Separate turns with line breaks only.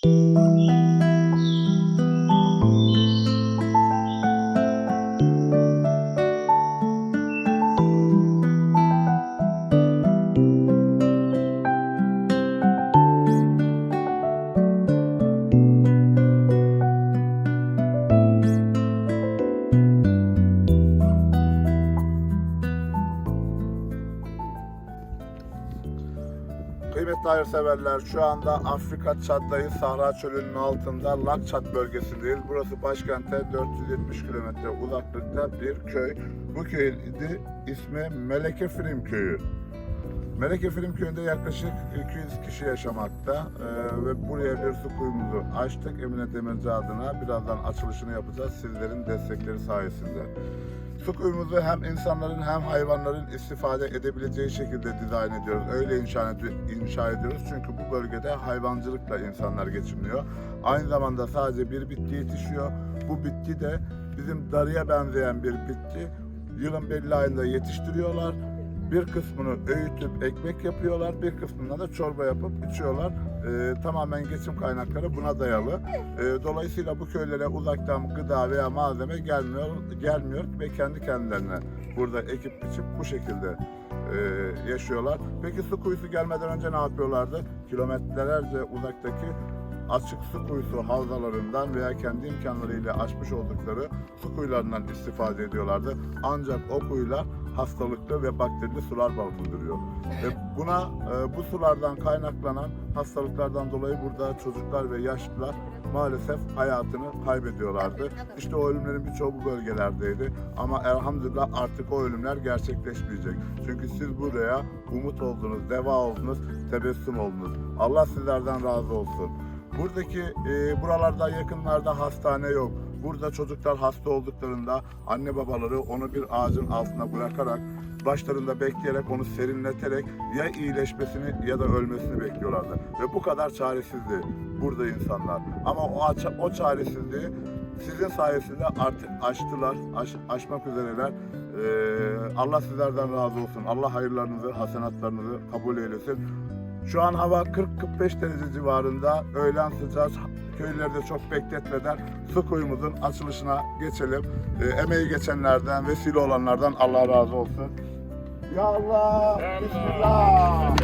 Thank you. Kıymetli hayırseverler şu anda Afrika Çad'dayız. Sahra Çölü'nün altında Lakçat bölgesindeyiz. Burası başkente 470 kilometre uzaklıkta bir köy. Bu köyün ismi Meleke Film Köyü. Meleke Film Köyü'nde yaklaşık 200 kişi yaşamakta Ee, ve buraya bir su kuyumuzu açtık. Emine Demirci adına birazdan açılışını yapacağız sizlerin destekleri sayesinde. Kuyumuzu hem insanların hem hayvanların istifade edebileceği şekilde dizayn ediyoruz. Öyle inşa, ed- inşa ediyoruz çünkü bu bölgede hayvancılıkla insanlar geçiniyor. Aynı zamanda sadece bir bitki yetişiyor. Bu bitki de bizim darıya benzeyen bir bitki. Yılın belli ayında yetiştiriyorlar. Bir kısmını öğütüp ekmek yapıyorlar, bir kısmından da çorba yapıp içiyorlar. Ee, tamamen geçim kaynakları buna dayalı. Ee, dolayısıyla bu köylere uzaktan gıda veya malzeme gelmiyor, gelmiyor ve kendi kendilerine burada ekip biçip bu şekilde e, yaşıyorlar. Peki su kuyusu gelmeden önce ne yapıyorlardı? Kilometrelerce uzaktaki açık su kuyusu havzalarından veya kendi imkanlarıyla açmış oldukları su kuyularından istifade ediyorlardı. Ancak o kuyular hastalıklı ve bakterili sular barındırıyor. Ve buna e, bu sulardan kaynaklanan hastalıklardan dolayı burada çocuklar ve yaşlılar maalesef hayatını kaybediyorlardı. İşte o ölümlerin birçoğu bu bölgelerdeydi. Ama elhamdülillah artık o ölümler gerçekleşmeyecek. Çünkü siz buraya umut oldunuz, deva oldunuz, tebessüm oldunuz. Allah sizlerden razı olsun. Buradaki e, buralarda yakınlarda hastane yok. Burada çocuklar hasta olduklarında anne babaları onu bir ağacın altına bırakarak başlarında bekleyerek onu serinleterek ya iyileşmesini ya da ölmesini bekliyorlardı. Ve bu kadar çaresizdi burada insanlar. Ama o, o çaresizliği sizin sayesinde artık aştılar, aş- aşmak üzereler. Ee, Allah sizlerden razı olsun. Allah hayırlarınızı, hasenatlarınızı kabul eylesin. Şu an hava 40-45 derece civarında. Öğlen sıcağı köylerde çok bekletmeden su kuyumuzun açılışına geçelim. Ee, emeği geçenlerden, vesile olanlardan Allah razı olsun. Ya Allah, Bismillah.